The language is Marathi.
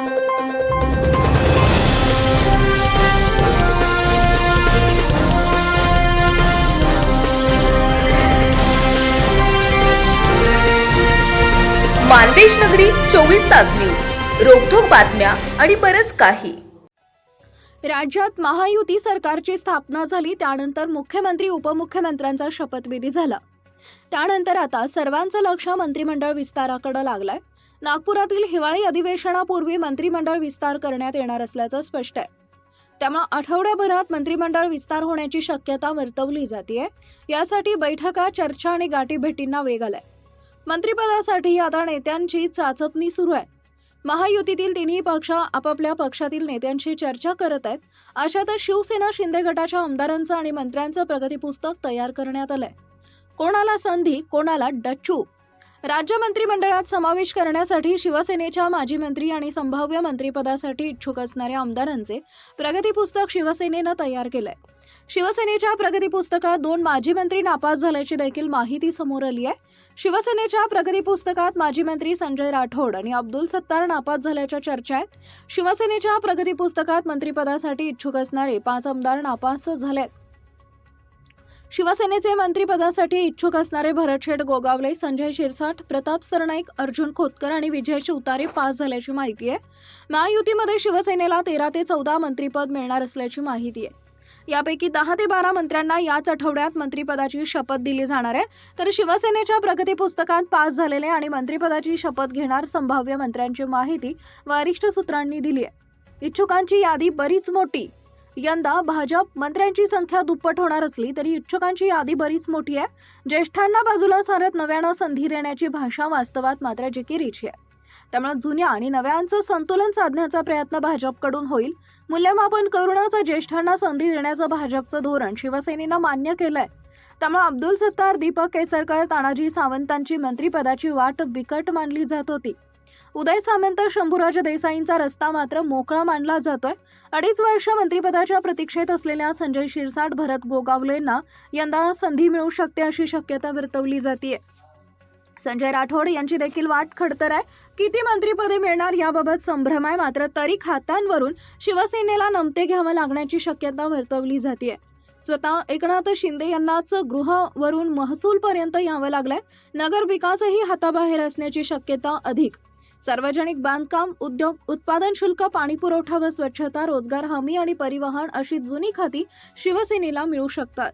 मानदेश नगरी चोवीस तास न्यूज. रोखोक बातम्या आणि बरच काही. राज्यात महायुती सरकारची स्थापना झाली त्यानंतर मुख्यमंत्री उपमुख्यमंत्र्यांचा शपथविधी झाला. त्यानंतर आता सर्वांचं लक्ष मंत्रिमंडळ विस्ताराकडे लागलंय. नागपुरातील हिवाळी अधिवेशनापूर्वी मंत्रिमंडळ विस्तार करण्यात येणार असल्याचं स्पष्ट आहे. त्यामुळे आठवड्याभरात मंत्रिमंडळ विस्तार होण्याची शक्यता वर्तवली जाते यासाठी बैठका चर्चा आणि गाठीभेटींना वेग आलाय. मंत्रिपदासाठी आता नेत्यांची चाचपणी सुरू आहे. महायुतीतील तिन्ही पक्ष आपापल्या पक्षातील नेत्यांशी चर्चा करत आहेत. अशातच शिवसेना शिंदे गटाच्या आमदारांचं आणि मंत्र्यांचं प्रगती पुस्तक तयार करण्यात आलंय. कोणाला संधी कोणाला डच्चू? राज्य मंत्रिमंडळात समावेश करण्यासाठी शिवसेनेच्या माजी मंत्री आणि संभाव्य मंत्रिपदासाठी इच्छुक असणाऱ्या आमदारांचे प्रगती पुस्तक शिवसेनेनं तयार केलंय. शिवसेनेच्या प्रगती पुस्तकात दोन माजी मंत्री नापास झाल्याची देखील माहिती समोर आली आहे. शिवसेनेच्या प्रगती पुस्तकात माजी मंत्री संजय राठोड आणि अब्दुल सत्तार नापास झाल्याच्या चर्चा आहेत. शिवसेनेच्या प्रगती पुस्तकात मंत्रिपदासाठी इच्छुक असणारे पाच आमदार नापास झाले आहेत शिवसेनेचे मंत्रिपदासाठी इच्छुक असणारे भरतशेठ गोगावले संजय शिरसाट प्रताप सरनाईक अर्जुन खोतकर आणि विजय शिवतारे पास झाल्याची माहिती आहे. महायुतीमध्ये शिवसेनेला तेरा ते चौदा मंत्रिपद मिळणार असल्याची माहिती आहे. यापैकी दहा ते बारा मंत्र्यांना याच आठवड्यात मंत्रिपदाची शपथ दिली जाणार आहे. तर शिवसेनेच्या प्रगती पुस्तकात पास झालेले आणि मंत्रिपदाची शपथ घेणार संभाव्य मंत्र्यांची माहिती वरिष्ठ सूत्रांनी दिली आहे. इच्छुकांची यादी बरीच मोठी यंदा भाजप मंत्र्यांची संख्या दुप्पट होणार असली तरी इच्छुकांची यादी बरीच मोठी आहे. ज्येष्ठांना बाजूला सारत नव्यानं संधी देण्याची भाषा वास्तवात मात्र जिकिरीची आहे. त्यामुळे जुन्या आणि नव्यांचं संतुलन साधण्याचा प्रयत्न भाजपकडून होईल. मूल्यमापन करूनच ज्येष्ठांना संधी देण्याचं भाजपचं धोरण शिवसेनेनं मान्य केलंय. त्यामुळे अब्दुल सत्तार दीपक केसरकर तानाजी सावंतांची मंत्रिपदाची वाट बिकट मानली जात होती. उदय सामंत शंभूराज देसाईंचा रस्ता मात्र मोकळा मानला जातोय. अडीच वर्ष मंत्रिपदाच्या प्रतीक्षेत असलेल्या संजय शिरसाट भरत गोगावलेंना यंदा संधी मिळू शकते अशी शक्यता वर्तवली जाते संजय राठोड यांची देखील वाट खडतर आहे. किती मंत्रिपदे मिळणार याबाबत संभ्रम आहे. मात्र तरी खात्यांवरून शिवसेनेला नमते घ्यावं लागण्याची शक्यता वर्तवली जाते स्वतः एकनाथ शिंदे यांनाच गृहावरून महसूलपर्यंत यावं लागलंय. नगर विकासही हाताबाहेर असण्याची शक्यता अधिक. सार्वजनिक बांधकाम उद्योग उत्पादन शुल्क पाणी पुरवठा व स्वच्छता रोजगार हमी आणि परिवहन अशी जुनी खाती शिवसेनेला मिळू शकतात.